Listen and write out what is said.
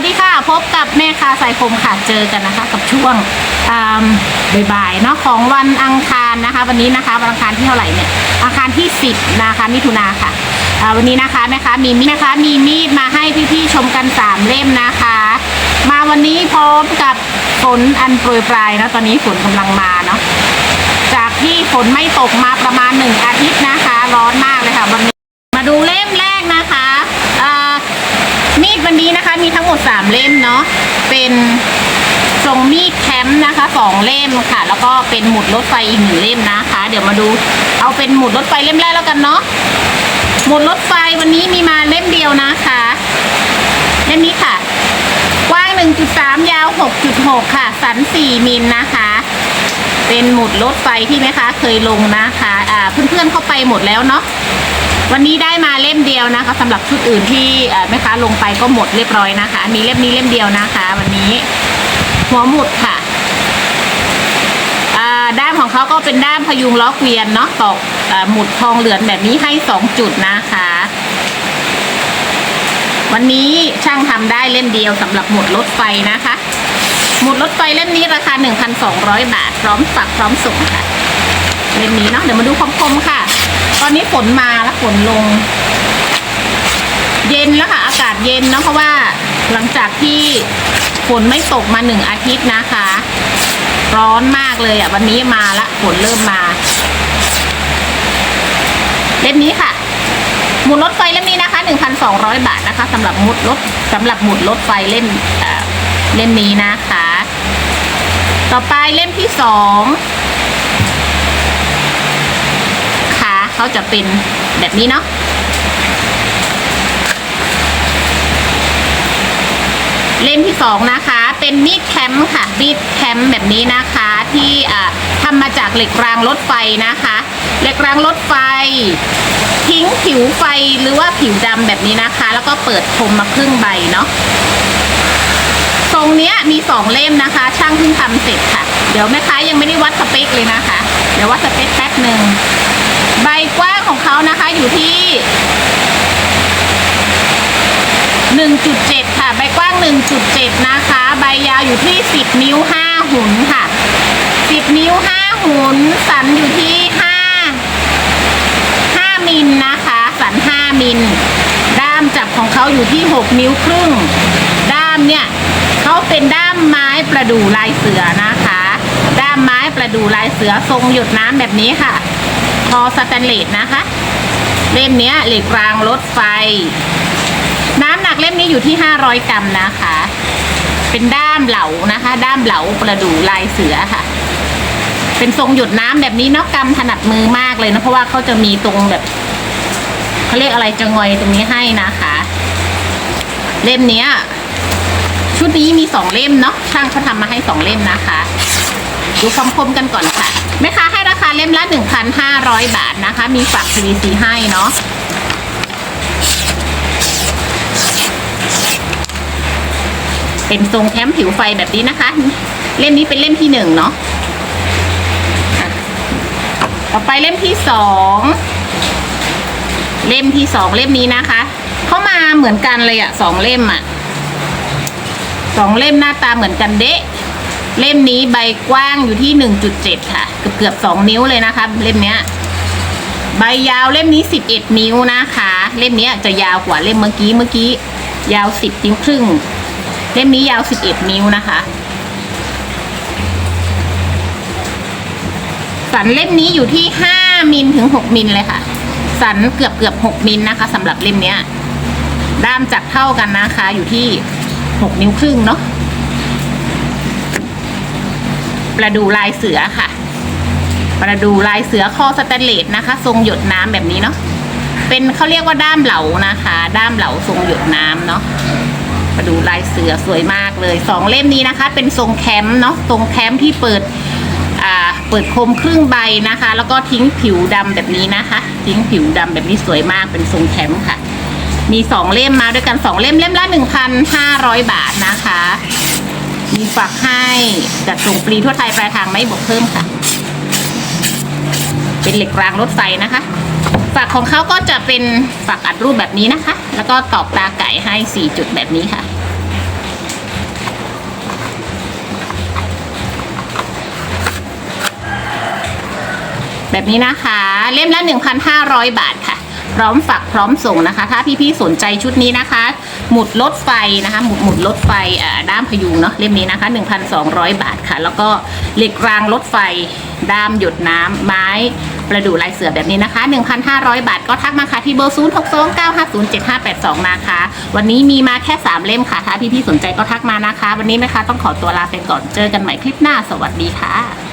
วัสดีค่ะพบกับแม่ค้าสายคมค่ะเจอกันนะคะ กับช่วงบ่ายๆเนาะของวันอังคารนะคะ วันนี้นะคะวันอังคารที่เท่าไหร่เนี่ยอังคารที่ 10นะคะมิถุนาค่ะวันนี้นะคะแม่ค้ามีมีดนะคะมีมีดมาให้พี่ๆชมกันสามเล่มนะคะ มาวันนี้พร้อมกับฝนอันโปรยปลายนะตอนนี้ฝนกำลังมาเนาะจากที่ฝนไม่ตกมาประมาณหนึ่งอาทิตย์นะคะ ร้อนมากเลยค่ะวันนี้มาดูเล่มแรกนะคะอ่ามีดวันนี้นะคะ มีทั้งหมด 3 เล่มเนาะ เป็นทรงมีดแคมป์นะคะสองเล่มค่ะ แล้วก็เป็นหมุดรถไฟอีกหนึ่งเล่มนะคะ เดี๋ยวมาดู เอาเป็นหมุดรถไฟเล่มแรกแล้วกันเนาะ หมุดรถไฟวันนี้มีมาเล่มเดียวนะคะ เล่มนี้ค่ะ กว้าง 1.3 ยาว 6.6 ค่ะ สัน 4 มิลนะคะ เป็นหมุดรถไฟที่แม่ค้าเคยลงนะคะ อ่า เพื่อนๆเข้าไปหมดแล้วเนาะ วันนี้ได้มาเล่มเดียวนะคะสำหรับชุดอื่นที่แม่ค้าลงไปก็หมดเรียบร้อยนะคะ มีเล่มนี้เล่มเดียวนะคะ วันนี้หัวหมุดค่ะด้ามของเขาก็เป็นด้ามพยุงล้อเกวียนเนาะตอกหมุดทองเหลืองแบบนี้ให้สองจุดนะคะ วันนี้ช่างทำได้เล่มเดียวสำหรับหมุดรถไฟนะคะ หมุดรถไฟเล่มนี้ราคา 1,200 บาท พร้อมฝักพร้อมส่งค่ะ เล่มนี้เนาะเดี๋ยวมาดูคมๆค่ะ ตอนนี้ฝนมาแล้ว ฝนลง เย็นแล้วค่ะ อากาศเย็นเนาะเพราะว่าหลังจากที่ฝนไม่ตกมาหนึ่งอาทิตย์นะคะ ร้อนมากเลยอะ วันนี้มาละฝนเริ่มมา เล่มนี้ค่ะหมุดรถไฟเล่มนี้นะคะ 1,200 บาทนะคะสำหรับหมุดรถสำหรับหมุดรถไฟเล่มเอ่อเล่มนี้นะคะ ต่อไปเล่มที่สองขาเขาจะเป็น แบบนี้เนาะเล่มที่สองนะคะ เป็นมีดแคมป์ค่ะมีดแคมป์แบบนี้นะคะที่ทำมาจากเหล็กรางรถไฟนะคะเหล็กรางรถไฟ ทิ้งผิวไฟหรือว่าผิวดำแบบนี้นะคะ แล้วก็เปิดคมมาครึ่งใบเนาะทรงเนี้ยมีสองเล่มนะคะ ช่างเพิ่งทำเสร็จค่ะ เดี๋ยวแม่ค้ายังไม่ได้วัดสเปคเลยนะคะ เดี๋ยววัดสเปคแป๊บหนึ่งใบกว้างของเขา นะคะอยู่ที่ 1.7 ค่ะ ใบกว้าง 1.7 นะคะ ใบยาวอยู่ที่ 10 นิ้ว 5 หุนค่ะ 10 นิ้ว 5 หุนสันอยู่ที่ 5 5 มิลนะคะ สัน 5 มิล ด้ามจับของเขาอยู่ที่ 6 นิ้วครึ่ง ด้ามเนี่ยเขาเป็นด้ามไม้ประดู่ลายเสือนะคะ ด้ามไม้ประดู่ลายเสือทรงหยดน้ำแบบนี้ค่ะ คอสแตนเลสนะคะ เล่มนี้เหล็กรางรถไฟ น้ำหนักเล่มนี้อยู่ที่ 500 กรัมนะคะ เป็นด้ามเหลานะคะ ด้ามเหลาประดูลายเสือค่ะ เป็นทรงหยดน้ำแบบนี้นาะกำถนัดมือมากเลยนะเพราะว่าเขาจะมีตรงแบบเขาเรียกอะไรจะงอยตรงนี้ให้นะคะ เล่มนี้ชุดนี้มีสองเล่มเนาะช่างเขาทำมาให้สองเล่มนะคะ ดูคำคมกันก่อนค่ะแม่ค้าให้ราคา เล่มละ 1,500 บาทนะคะ มีฝัก PVC ให้เนาะเป็นทรงแคมผิวไฟแบบนี้นะคะ เล่มนี้เป็นเล่มที่หนึ่งเนาะอะต่อไปเล่มที่สองเล่มที่สองเล่มนี้นะคะเข้ามาเหมือนกันเลยอะสองเล่มอะสองเล่มหน้าตาเหมือนกันเดะ เล่มนี้ใบกว้างอยู่ที่หนึ่งจุดเจ็ดค่ะ เกือบเกือบสองนิ้วเลยนะคะ เล่มเนี้ยใบยาวเล่มนี้สิบเอ็ดนิ้วนะคะ เล่มเนี้ยจะยาวกว่าเล่มเมื่อกี้เมื่อกี้ ยาวสิบนิ้วครึ่ง เล่มนี้ยาว 11 นิ้วนะคะสันเล่มนี้อยู่ที่ 5มิลถึง 6มิลเลยค่ะ สันเกือบเกือบ6มิลนะคะสำหรับเล่มเนี้ยด้ามจับเท่ากันนะคะ อยู่ที่ 6 นิ้วครึ่งเนาะ ประดูลายเสือค่ะ ประดูลายเสือคอสแตนเลสนะคะ ทรงหยดน้ำแบบนี้เนาะเป็นเขาเรียกว่าด้ามเหลานะคะ ด้ามเหลาทรงหยดน้ำเนาะมาดูลายเสือสวยมากเลยสองเล่มนี้นะคะ เป็นทรงแคมป์เนาะทรงแคมป์ที่เปิดเปิดคมครึ่งใบนะคะ แล้วก็ทิ้งผิวดำแบบนี้นะคะ ทิ้งผิวดำแบบนี้สวยมากเป็นทรงแคมป์ค่ะ มีสองเล่มมาด้วยกันสองเล่มเล่มละหนึ่งพันห้าร้อยบาทนะคะ มีฝากให้จัดส่งฟรีทั่วไทยปลายทางไม่บอกเพิ่มค่ะ เป็นเหล็กรางรถไฟนะคะฝากของเขาก็จะเป็นฝากอัดรูปแบบนี้นะคะ แล้วก็ตอบตาไก่ให้สี่จุดแบบนี้ค่ะ แบบนี้นะคะ เล่มละหนึ่งพันห้าร้อยบาทค่ะ พร้อมฝากพร้อมส่งนะคะ ถ้าพี่ๆสนใจชุดนี้นะคะ หมุดรถไฟนะคะ หมุดหมุดรถไฟด้ามพยุงเนาะเล่มนี้นะคะ 1,200 บาทค่ะ แล้วก็เหล็กรางรถไฟด้ามหยดน้ำไม้ประดู่ลายเสือแบบนี้นะคะ 1,500 บาทก็ทักมาค่ะที่เบอร์ 0 6 2 9 5 0 7 5 8 2 นะคะ วันนี้มีมาแค่ 3 เล่มค่ะ ถ้าพี่ๆสนใจก็ทักมานะคะ วันนี้นะคะต้องขอตัวลาไปก่อนเจอกันใหม่คลิปหน้าสวัสดีค่ะ